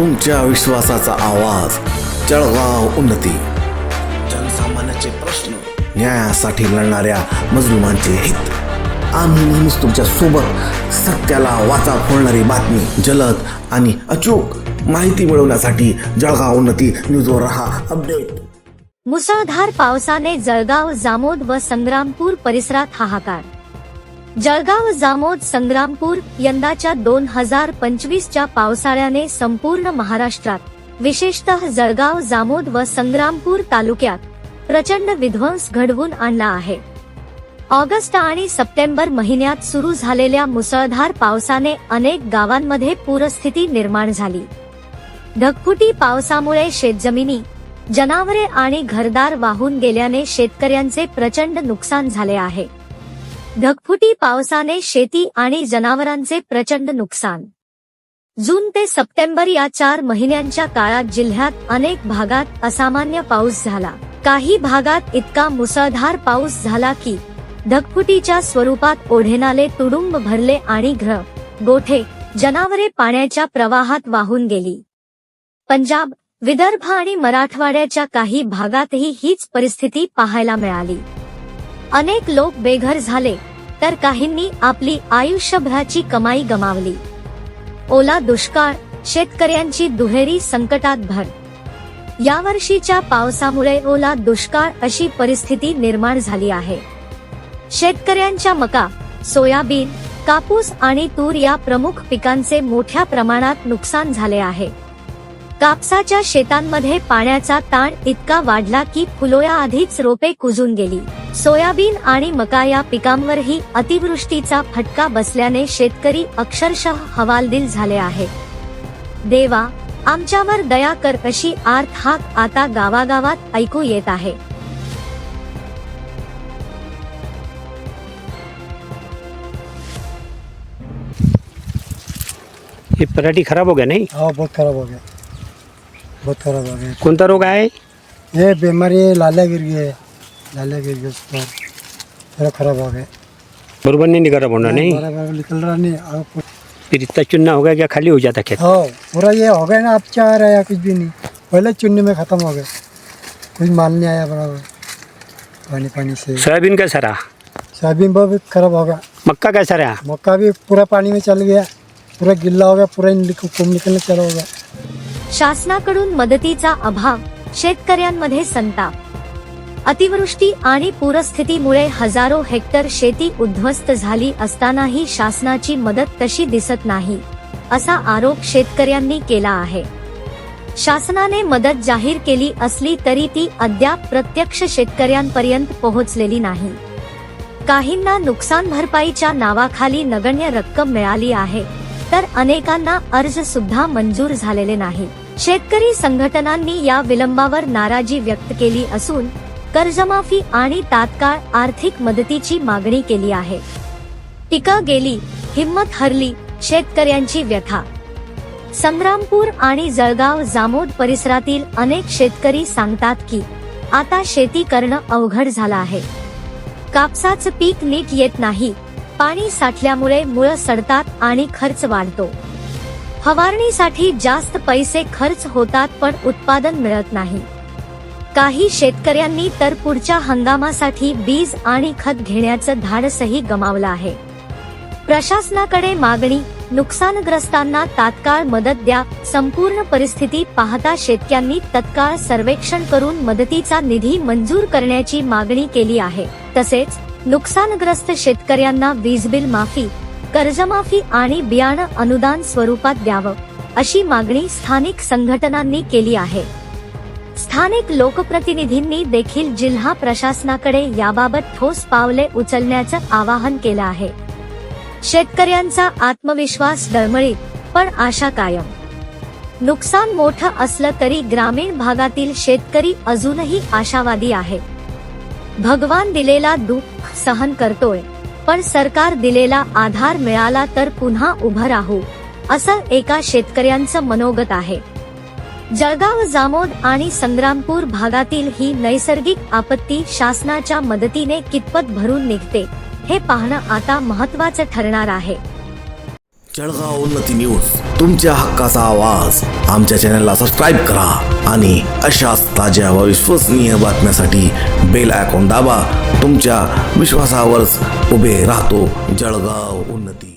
तुमच्या विश्वासाचा आवाज जळगाव उन्नती. जनसामान्याचे प्रश्न न्यायासाठी लढणाऱ्या मजलुमांचे हित. आम्ही नेहमीच तुमच्यासोबत सत्याला वाचा फोडणारी बातमी जलद आणि अचूक माहिती मिळवण्यासाठी जळगाव उन्नती न्यूजवर रहा अपडेट. मुसळधार पावसाने जळगाव जामोद व संग्रामपूर परिसरात हाहाकार. जळगाव जामोद संग्रामपूर यंदाच्या दोन हजार पंचवीसच्या पावसाळ्याने संपूर्ण महाराष्ट्रात विशेषतः जळगाव जामोद व संग्रामपूर तालुक्यात प्रचंड विध्वंस घडवून आणला आहे. ऑगस्ट आणि सप्टेंबर महिन्यात सुरू झालेल्या मुसळधार पावसाने अनेक गावांमध्ये पूरस्थिती निर्माण झाली. ढगफुटी पावसामुळे शेतजमिनी जनावरे आणि घरदार वाहून गेल्याने शेतकऱ्यांचे प्रचंड नुकसान झाले आहे. ढगफुटी पावसाने शेती आणि जनावरांचे प्रचंड नुकसान. जून ते सप्टेंबर या चार महिन्यांच्या काळात जिल्ह्यात अनेक भागात असामान्य पाऊस झाला. काही भागात इतका मुसळधार पाऊस झाला की ढगफुटीच्या स्वरूपात ओढेनाले तुडुंब भरले आणि घ्र गोठे जनावरे पाण्याच्या प्रवाहात वाहून गेली. पंजाब विदर्भ आणि मराठवाड्याच्या काही भागातही हीच परिस्थिती पाहायला मिळाली. अनेक लोक बेघर झाले तर काहींनी आपली आयुष्यभराची कमाई गमावली. ओला दुष्काळ शेतकऱ्यांची दुहेरी संकटात भर. यावर्षीच्या पावसामुळे ओला दुष्काळ अशी परिस्थिती निर्माण झाली आहे. शेतकऱ्यांच्या मका सोयाबीन कापूस आणि तूर या प्रमुख पिकांचे मोठ्या प्रमाणात नुकसान झाले आहे. कापसाच्या शेतांमध्ये पाण्याचा ताण इतका वाढला की फुलोया आधीच रोपे कुजून गेली. सोयाबीन आणि मका या पिकांवरही अतिवृष्टीचा फटका बसल्याने शेतकरी अक्षरशः हवालदिल झाले आहेत देवा आमच्यावर दया कर अशी आर्थ हाक आता गावागावात ऐकू येत आहे. ये पराठी खराब हो गया नहीं? हाँ बहुत खराब हो गया. बहुत खराब हो गया। कौन सा रोग है? ये बीमारी लाला गिर गई है। लाला गिर गया उस पर खराब हो गया। बरोबर नहीं निकल रहा बोना नहीं बराबर निकल रहा नहीं। कुछ- फिर इतना चुनना हो गया क्या खाली हो जाता खेत। हाँ पूरा ये हो गया ना अब चाह रहा है कुछ भी नहीं। पहले चुन्नी में ख़त्म हो गया। कुछ माल नहीं आया बराबर। पानी पानी से। सोयाबीन कैसा रहा? सोयाबीन भी खराब हो गया। मक्का कैसा रहा? मक्का भी पूरा पानी में चल गया। पूरा गिल्ला हो गया पूरा निक- कुम निकलने चला हो गया। शासनाकडून मदतीचा अभाव शेतकऱ्यांमध्ये संताप. अतिवृष्टी आणि पूरस्थितीमुळे हजारो हेक्टर शेती उद्ध्वस्त झाली असतानाही शासनाची मदत तशी दिसत नाही असा आरोप शेतकऱ्यांनी केला आहे. शासनाने मदत जाहीर केली असली तरी ती अद्याप प्रत्यक्ष शेतकऱ्यांपर्यंत पोहोचलेली नाही. काहींना नुकसान भरपाईच्या नावाखाली नगण्य रक्कम मिळाली आहे तर अनेकांना अर्ज सुद्धा मंजूर झालेले नाही. शेतकरी संघटनांनी या विलंबावर नाराजी व्यक्त केली असून कर्जमाफी आणि तात्काळ आर्थिक मदतीची मागणी केली आहे. टीका गेली हिंमत हरली शेतकऱ्यांची व्यथा. संग्रामपूर आणि जळगाव जामोद परिसरातील अनेक शेतकरी सांगतात की आता शेती करणं अवघड झालं आहे. कापसाचं पीक नीट येत नाही पाणी साठल्यामुळे मुळं सडतात आणि खर्च वाढतो. फवारणीसाठी जास्त पैसे खर्च होतात पण उत्पादन मिळत नाही. काही शेतकऱ्यांनी तर पुढच्या हंगामासाठी बीज आणि खत घेण्याचं धाडसही गमावलं आहे. प्रशासनाकडे मागणी नुकसानग्रस्तांना तात्काळ मदत द्या संपूर्ण परिस्थिती पाहता शेतकऱ्यांनी तत्काळ सर्वेक्षण करून मदतीचा निधी मंजूर करण्याची मागणी केली आहे. तसेच नुकसानग्रस्त शेतकऱ्यांना वीज बिल माफी कर्जमाफी आणि बियाणं अनुदान स्वरूपात द्यावं अशी मागणी स्थानिक संघटनांनी केली आहे. स्थानिक लोकप्रतिनिधींनी देखील जिल्हा प्रशासनाकडे याबाबत ठोस पावले उचलण्याचं आवाहन केलं आहे. शेतकऱ्यांचा आत्मविश्वास डळमळीत पण आशा कायम. नुकसान मोठं असलं तरी ग्रामीण भागातील शेतकरी अजूनही आशावादी आहे. भगवान दिलेला दुःख सहन करतोय. पण सरकार दिलेला आधार मिळाला तर पुन्हा उभं राहू असं एका शेतकऱ्यांचं मनोगत आहे. जळगाव जामोद आणि संग्रामपूर भागातील ही नैसर्गिक आपत्ती शासनाच्या मदतीने कितपत भरून निघते हे पाहणं आता महत्वाचं ठरणार आहे. जळगाव उन्नती न्यूज तुमच्या हक्काचा आवाज. आमच्या चॅनलला सबस्क्राईब करा. आणि अशाच ताज्या व विश्वसनीय बातम्यासाठी बेल आयकॉन दाबा. तुमच्या विश्वासावरच उभे राहतो जळगाव उन्नती.